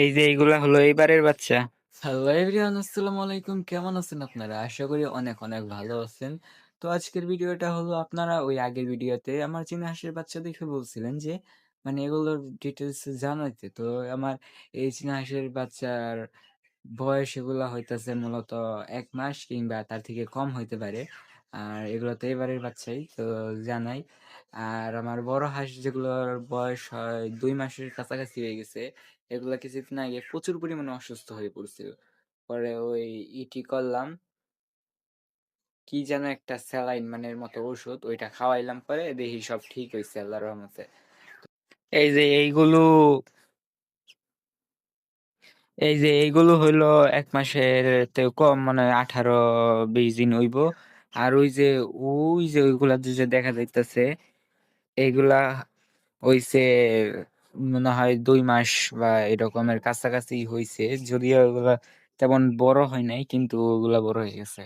এই যে এইগুলা হলো এইবারের বাচ্চা। হ্যালো এভরিওয়ান আসসালামু আলাইকুম। কেমন আছেন আপনারা? আশা করি অনেক অনেক ভালো আছেন। তো আজকের ভিডিওটা হলো আপনারা ওই আগের ভিডিওতে আমার চীনা হাঁসের বাচ্চা দেখে বলছিলেন যে মানে এগুলোর ডিটেলস জানাইতে। তো আমার এই চীনা হাঁসের বাচ্চার বয়স এগুলো হইতেছে মূলত এক মাস কিংবা তার থেকে কম হইতে পারে। আর এগুলো তো এবারের বাচ্চাই, তো জানাই। আর আমার বড় হাঁস যেগুলোর বয়স হয় দুই মাসের কাছাকাছি হয়ে গেছে, এগুলা কিছুদিন আগে প্রচুর পরিমাণে অসুস্থ হয়ে পড়ছিল। পরে ওই ইটি করলাম। কি যেন একটা স্যালাইন মানের মতো ওষুধ, ওইটা খাওয়াইলাম পরে দেখি সব ঠিক হয়েছে আল্লাহর রহমতে। এই যে এইগুলো এই যে এইগুলো হইল এক মাসের কম মানে আঠারো, বিশ দিন হইব। আর ওই যে ওই যে ওইগুলা যে দেখা যাইতেছে এইগুলা হইছে, মনে হয় দুই মাস বা এরকমের কাছাকাছি হইছে, যদিও ওগুলা তেমন বড় হয় নাই, কিন্তু ওগুলা বড় হয়ে গেছে।